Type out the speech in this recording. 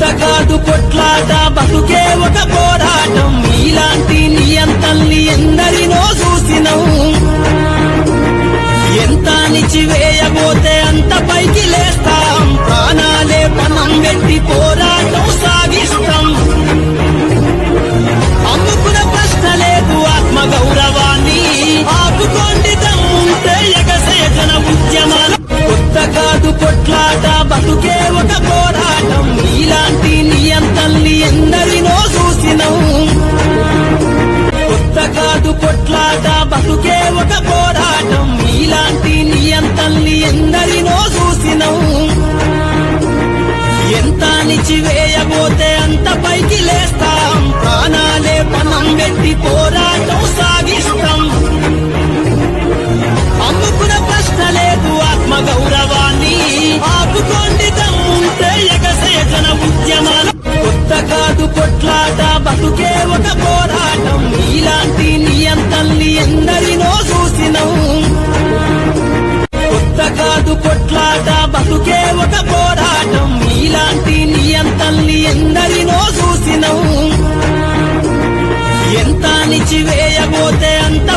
కొత్త కాదు కొట్లాట బతుకే ఒక పోరాటం. మీలాంటి నియంతల్ని ఎందరినో చూసినవు ఎంత నిచివేయబోతే అంత పైకి లేస్తాం. ప్రాణాలే పణం పెట్టి పోరాటం సాగిస్తాం. అమ్ముకున్న ప్రశ్న లేదు ఆత్మ గౌరవాన్ని ఆపుకోండి దమ్ముంటే ఎగసేతన ఉద్యమాలు. కొత్త కాదు కొట్లాట బతుకే ఒక పోరాటం. అణిచివేయబోతే అంత పైకి లేస్తాం. ప్రాణాలే పణం పెట్టి పోరాటం సాగిస్తాం. అమ్ముకున్న ప్రశ్న లేదు ఆత్మ గౌరవాన్ని ఆపుకోండి దమ్ముంటే ఎగసే జన ఉద్యమాల. కొత్త కాదు కొట్లాట బతుకే ఒక పో ఎందరినో చూసినవు. ఎంత వేయబోతే అంత